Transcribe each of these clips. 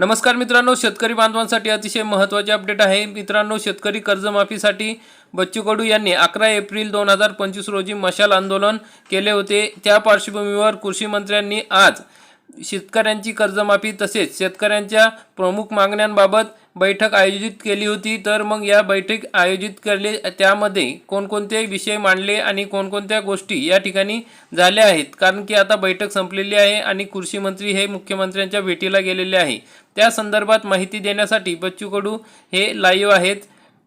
नमस्कार मित्रांनो शेतकरी बांधवांसाठी अतिशय महत्त्वाचे अपडेट आहे. मित्रांनो शेतकरी कर्जमाफीसाठी बच्चू कडू यांनी अकरा एप्रिल दोन हजार पंचवीस रोजी मशाल आंदोलन केले होते. त्या पार्श्वभूमीवर कृषी मंत्र्यांनी आज शेतकऱ्यांची कर्जमाफी तसेच शेतकऱ्यांच्या प्रमुख मागण्यांबाबत बैठक आयोजित केली होती तर मग या बैठक आयोजित केले त्यामध्ये कोणकोणते विषय मांडले आणि कोणकोणत्या गोष्टी या ठिकाणी झाल्या आहेत? कारण की आता बैठक संपलेली आहे आणि कृषी मंत्री हे मुख्यमंत्र्यांच्या भेटीला गेलेले आहे. त्या संदर्भात माहिती देण्यासाठी बच्चू कडू हे लाईव्ह आहेत.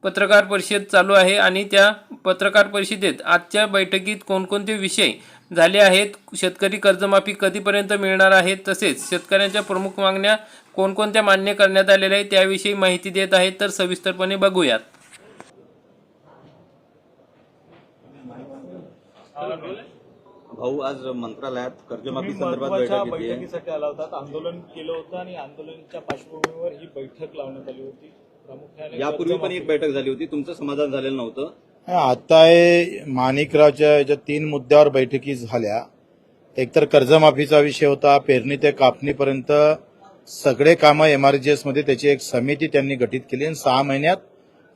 पत्रकार परिषद चालू आहे आणि त्या पत्रकार परिषदेत आजच्या बैठकीत कोणकोणते विषय झाले आहेत. शेतकरी कर्जमाफी कधीपर्यंत मिळणार आहे? तसेच शेतकऱ्यांच्या प्रमुख मागण्या कोणकोणत्या मान्य करण्यात आलेल्या आहेत त्याविषयी माहिती देत आहेत तर सविस्तरपणे बघूयात. भाऊ आज मंत्रालयात कर्जमाफी संदर्भात बैठक बैठकीसाठी आला होता. आंदोलन केलं होतं आणि आंदोलनाच्या पार्श्वभूमीवर ही बैठक लावण्यात आली होती. प्रामुख्याने यापूर्वी पण एक बैठक झाली होती. तुमचं समाधान झालेलं नव्हतं. आता माणिकरावच्या याच्या तीन मुद्द्यावर बैठकी झाल्या. एकतर कर्जमाफीचा विषय होता पेरणी ते कापणीपर्यंत सगळे कामं एमआरजीएसमध्ये त्याची एक समिती त्यांनी गठीत केली आणि सहा महिन्यात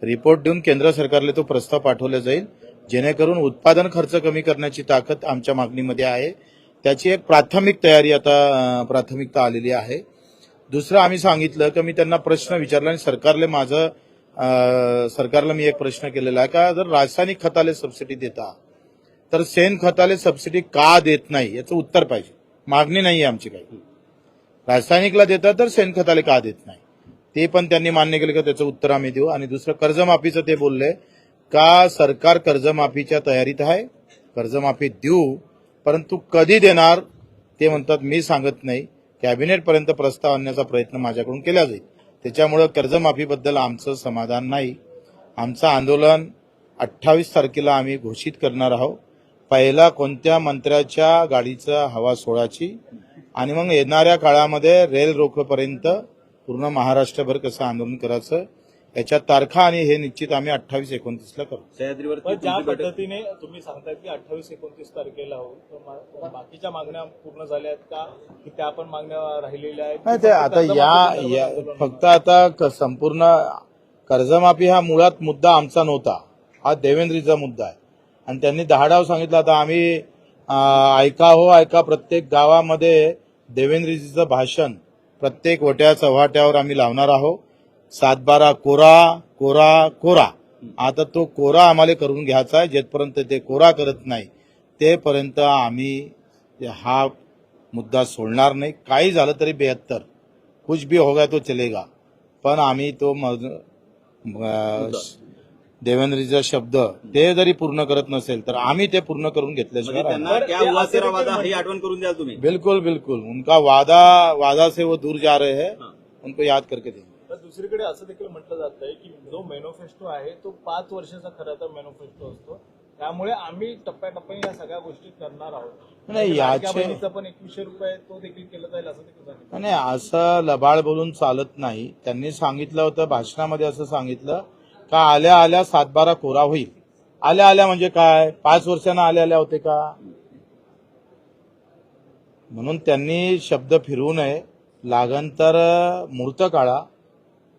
रिपोर्ट देऊन केंद्र सरकारला तो प्रस्ताव पाठवला जाईल. जेणेकरून उत्पादन खर्च कमी करण्याची ताकद आमच्या मागणीमध्ये आहे. त्याची एक प्राथमिक तयारी आता प्राथमिकता आलेली आहे. दुसरं आम्ही सांगितलं की मी त्यांना प्रश्न विचारला आणि सरकारले माझं सरकारला मी एक प्रश्न केलेला आहे का जर रासायनिक खताले सबसिडी देता तर शेण खताले सबसिडी का देत नाही याचं उत्तर पाहिजे. मागणी नाही आहे आमची काही. रासायनिकला देता तर शेणखताले का देत नाही? ते पण त्यांनी मान्य केलं का त्याचं उत्तर आम्ही देऊ. आणि दुसरं कर्जमाफीचं ते बोलले का सरकार कर्जमाफीच्या तयारीत आहे? कर्जमाफी देऊ परंतु कधी देणार? ते म्हणतात मी सांगत नाही. कॅबिनेटपर्यंत प्रस्ताव आणण्याचा प्रयत्न माझ्याकडून केला जाईल. त्याच्यामुळं कर्जमाफीबद्दल आमचं समाधान नाही. आमचं आंदोलन अठ्ठावीस तारखेला आम्ही घोषित करणार आहोत. पहिला कोणत्या मंत्र्याच्या गाडीचा हवा सोडायची? आणि मग येणाऱ्या काळामध्ये रेल रोखपर्यंत पूर्ण महाराष्ट्रभर कसं आंदोलन करायचं? याच्या तारखा आणि हे निश्चित आम्ही अठ्ठावीस एकोणतीसला करू. सह्याद्रीवरती पण ज्या पद्धतीने तुम्ही सांगताय की अठ्ठावीस एकोणतीस तारखेला तर मा- बाकीच्या मागण्या पूर्ण झाल्या आहेत का? की त्या पण मागण्या राहिलेल्या आहेत? नाही ते आता या या- फक्त आता क- संपूर्ण कर्जमाफी हा मुळात मुद्दा आमचा नव्हता. हा देवेंद्रीचा मुद्दा आहे. आणि त्यांनी दहा डाव सांगितलं आता आम्ही अं, ऐका हो ऐका प्रत्येक गावामध्ये देवेंद्रजीचं भाषण प्रत्येक वट्या चव्हाट्यावर आम्ही लावणार आहोत. सातबारा कोरा कोरा कोरा. आता तो कोरा आम्हाला करून घ्यायचा आहे. जेथपर्यंत ते कोरा करत नाही तेपर्यंत आम्ही हा मुद्दा सोडणार नाही. काही झालं तरी बेहत्तर. कुछ भी होगा तो चलेगा. पण आम्ही तो देवेंद्रजीचा शब्द ते जरी पूर्ण करत नसेल तर आम्ही ते पूर्ण करून म्हणजे घेतल्याशिवाय ही म्हणतात- आठवण करून द्याल तुम्ही. बिल्कुल बिल्कुल. उनका वादा वादा से वो दूर जा रहे हैं. हाँ. उनको याद करके देंगे. तर दुसरीकडे असं देखील म्हटलं जात आहे की जो मॅनिफेस्टो आहे तो पाच वर्षाचा खरं तर मॅनिफेस्टो असतो. त्यामुळे आम्ही टप्प्याटप्प्याने या सगळ्या गोष्टी करणार आहोत. नाही, याचे- पण एकवीसशे रुपये तो देखील केला जाईल असं देखील नाही असं लबाड बोलून चालत नाही. त्यांनी सांगितलं होतं भाषणामध्ये असं सांगितलं का आल्या आल्या सातबारा कोरा होईल. आल्या आल्या म्हणजे काय? पाच वर्षांना आल्या आल्या होते का? म्हणून त्यांनी शब्द फिरवू नये. लागन तर मूर्त काळा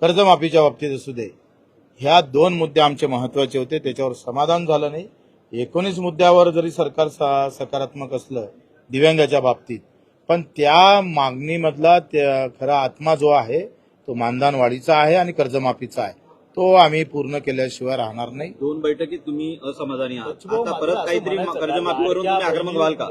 कर्जमाफीच्या बाबतीत असू दे. ह्या दोन मुद्दे आमचे महत्त्वाचे होते. त्याच्यावर समाधान झालं नाही. एकोणीस मुद्द्यावर जरी सरकार सा- सकारात्मक असलं दिव्यांगाच्या बाबतीत पण त्या मागणीमधला त्या खरा आत्मा जो आहे तो मानधन वाढीचा आहे आणि कर्जमाफीचा आहे. तो आम्ही पूर्ण केल्याशिवाय राहणार नाही. दोन बैठकीत तुम्ही असमाधानी आहात. आता माझं परत काहीतरी कर्जमाफीवरून आक्रमक व्हाल का?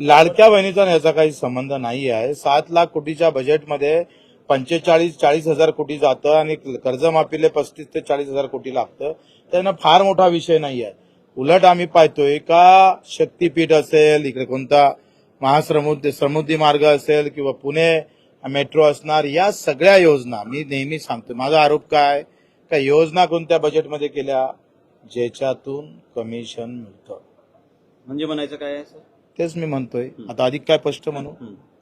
लाडक्या बहिणीचा याचा काही संबंध नाही आहे सात लाख कोटीच्या बजेटमध्ये पंचेचाळीस चाळीस हजार कोटी जातं आणि कर्जमाफीले पस्तीस ते चाळीस हजार कोटी लागतं. त्यांना फार मोठा विषय नाही आहे उलट आम्ही पाहतोय का शक्तीपीठ असेल इकडे कोणता महासमुद्री समुद्री मार्ग असेल किंवा पुणे मेट्रो असणार या सगळ्या योजना मी नेहमी सांगतो माझा आरोप काय? का योजना कोणत्या बजेटमध्ये केल्या? ज्याच्यातून कमिशन मिळतं. म्हणजे म्हणायचं काय आहे सर? तेच मी म्हणतोय. आता अधिक काय स्पष्ट म्हणू?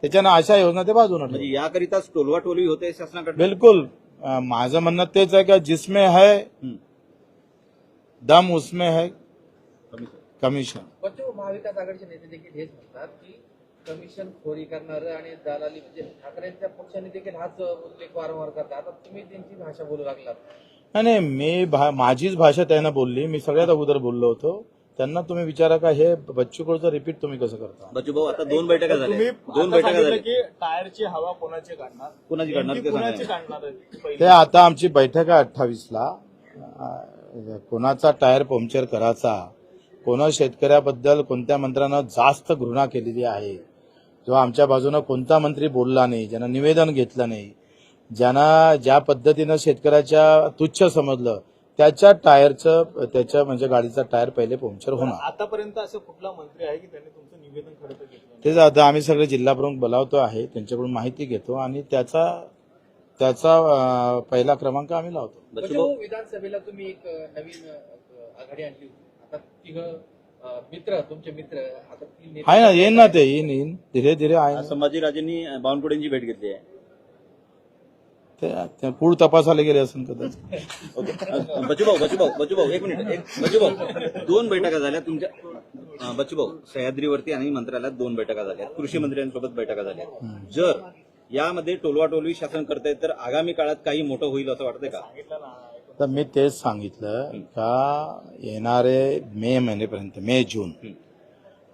त्याच्यानं अशा योजना ते बाजूने. म्हणजे याकरिताच टोलवा टोलवी होते शासनाकडे बिल्कुल. अ, माझं म्हणणं तेच आहे का जिसमें है दम उसमें है कमिशन. पण ते महाविकास आघाडीचे नेते देखील हेच म्हणतात की कमिशन खोरी करणारं आणि दलाली म्हणजे ठाकरेंच्या पक्षाने देखील हाच उल्लेख वारंवार करतात. आता तुम्ही त्यांची भाषा बोलू लागलात. नाही नाही मी भा- माझीच भाषा त्यांना बोलली. मी सगळ्यात अगोदर बोललो होतो. त्यांना तुम्ही विचारा का हे बच्चू कडूचं रिपीट तुम्ही कसं करता? बच्चू भाऊ आता दोन बैठका झाल्या. दोन बैठका झाल्या. की टायरची हवा कोणाची काढणार? कोणाची काढणार ते सांगा. कोणाची काढणार आहे? ते आता आमची बैठक आहे अठ्ठावीसला. कोणाचा टायर पंक्चर करायचा? कोणा शेतकऱ्याबद्दल कोणत्या मंत्र्यानं जास्त घृणा केलेली आहे? जो आमच्या बाजूनं कोणता मंत्री बोलला नाही ज्यानं निवेदन घेतलं नाही? ज्यांना ज्या पद्धतीनं शेतकऱ्याच्या तुच्छ समजलं त्याच्या टायरचं त्याच्या म्हणजे गाडीचा टायर पहिले पंक्चर होणार. आतापर्यंत असं कुठला मंत्री आहे की त्यांनी तुमचं निवेदन खरं नाही? तेच आता आम्ही सगळे जिल्हा प्रमुख बोलावतो आहे त्यांच्याकडून माहिती घेतो आणि त्याचा त्याचा पहिला क्रमांक आम्ही लावतो. म्हणजे विधानसभेला तुम्ही एक नवीन आघाडी आणली होती. आता तिघ मित्र तुमचे मित्र आता आहे ना येईन ना ते येईन येईन. धीरे धीरे आहे संभाजीराजेंनी बावनकुळेंची भेट घेतली आहे. ते ते पूळ तपासायला गेले असेल कदाचित. ओके. अ, बच्चू भाऊ बच्चू भाऊ बच्चू भाऊ एक मिनिट एक बच्चू भाऊ दोन बैठका झाल्या तुमच्या अ, बच्चू भाऊ सह्याद्रीवरती आणि मंत्रालयात दोन बैठका झाल्या. कृषी मंत्र्यांसोबत बैठका झाल्या. जर यामध्ये टोलवा टोलवी शासन करताय तर आगामी काळात काही मोठं होईल असं वाटतंय का? तर मी तेच सांगितलं का येणारे मे महिन्यापर्यंत मे जून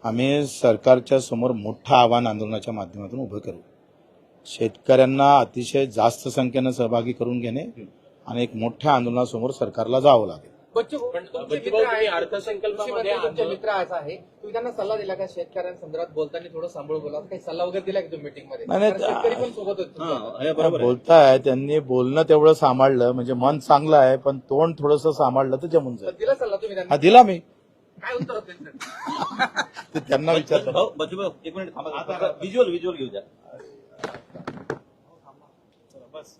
आम्ही सरकारच्या समोर मोठं आव्हान आंदोलनाच्या माध्यमातून उभं करू. शेतकऱ्यांना अतिशय जास्त संख्येनं सहभागी करून घेणे आणि एक मोठ्या आंदोलनासमोर सरकारला जावं लागेल. बच्चू मित्र आहे. तुम्ही त्यांना सल्ला दिला का शेतकऱ्यांसंदर्भात बोलताना थोडं सांभाळून बोला? काही सल्ला वगैरे दिला का तुम्ही हा. हे बोलताय त्यांनी बोलणं तेवढं सांभाळलं म्हणजे मन चांगलं आहे पण तोंड थोडंसं सांभाळलं तर जमून जाईल. दिला सल्ला तुम्ही त्यांना? हा दिला मी. काय उत्तर होतं त्यांचं? ते त्यांना विचारलं एक मिनिट थांबा. व्हिज्युअल व्हिज्युअल घेऊ द्या बस.